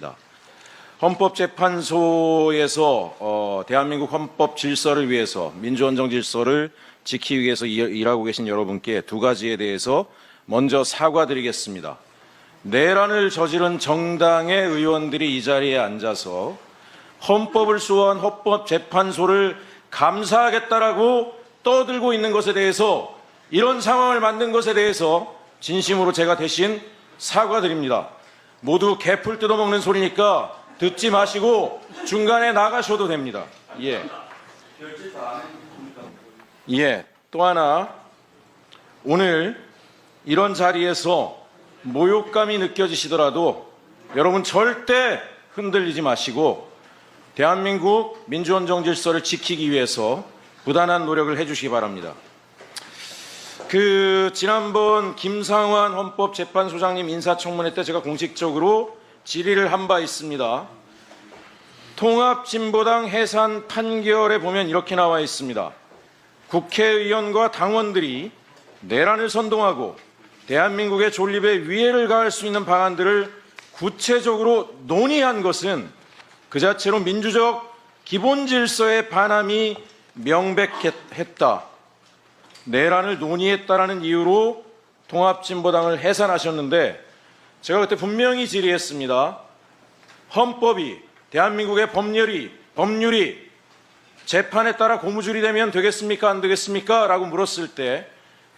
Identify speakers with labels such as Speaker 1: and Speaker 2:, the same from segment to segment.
Speaker 1: 있습니다. 헌법재판소에서 어, 대한민국 헌법 질서를 위해서 민주헌정 질서를 지키기 위해서 일- 일하고 계신 여러분께 두 가지에 대해서 먼저 사과드리겠습니다. 내란을 저지른 정당의 의원들이 이 자리에 앉아서 헌법을 수호한 헌법재판소를 감사하겠다라고 떠들고 있는 것에 대해서 이런 상황을 만든 것에 대해서 진심으로 제가 대신 사과드립니다. 모두 개풀 뜯어먹는 소리니까 듣지 마시고 중간에 나가셔도 됩니다. 예. 예. 또 하나 오늘 이런 자리에서 모욕감이 느껴지시더라도 여러분 절대 흔들리지 마시고 대한민국 민주헌정 질서를 지키기 위해서 부단한 노력을 해주시기 바랍니다. 그 지난번 김상환 헌법재판소장님 인사청문회 때 제가 공식적으로 질의를 한 바 있습니다. 통합진보당 해산 판결에 보면 이렇게 나와 있습니다. 국회의원과 당원들이 내란을 선동하고 대한민국의 존립에 위해를 가할 수 있는 방안들을 구체적으로 논의한 것은 그 자체로 민주적 기본 질서의 반함이 명백했다. 내란을 논의했다라는 이유로 통합진보당을 해산하셨는데 제가 그때 분명히 질의했습니다. 헌법이 대한민국의 법률이 법률이 재판에 따라 고무줄이 되면 되겠습니까 안 되겠습니까? 라고 물었을 때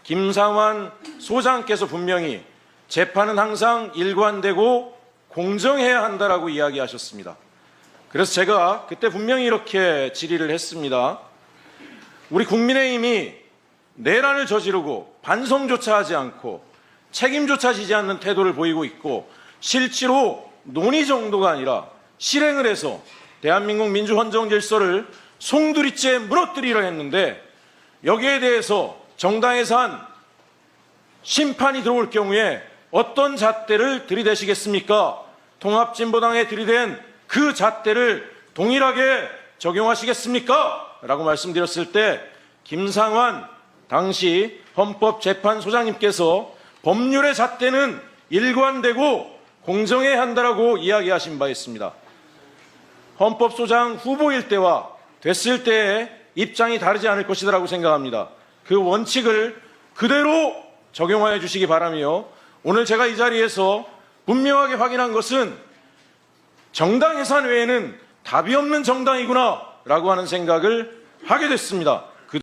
Speaker 1: 김상환 소장께서 분명히 재판은 항상 일관되고 공정해야 한다라고 이야기하셨습니다. 그래서 제가 그때 분명히 이렇게 질의를 했습니다. 우리 국민의힘이 내란을 저지르고 반성조차 하지 않고 책임조차 지지 않는 태도를 보이고 있고 실제로 논의 정도가 아니라 실행을 해서 대한민국 민주헌정 질서를 송두리째 무너뜨리려 했는데 여기에 대해서 정당에서 한 심판이 들어올 경우에 어떤 잣대를 들이대시겠습니까? 통합진보당에 들이댄 그 잣대를 동일하게 적용하시겠습니까? 라고 말씀드렸을 때 김상환 당시 헌법재판소장님께서 법률의 잣대는 일관되고 공정해야 한다라고 이야기하신 바 있습니다. 헌법소장 후보일 때와 됐을 때의 입장이 다르지 않을 것이라고 생각합니다. 그 원칙을 그대로 적용하여 주시기 바라며 오늘 제가 이 자리에서 분명하게 확인한 것은 정당 해산 외에는 답이 없는 정당이구나 라고 하는 생각을 하게 됐습니다.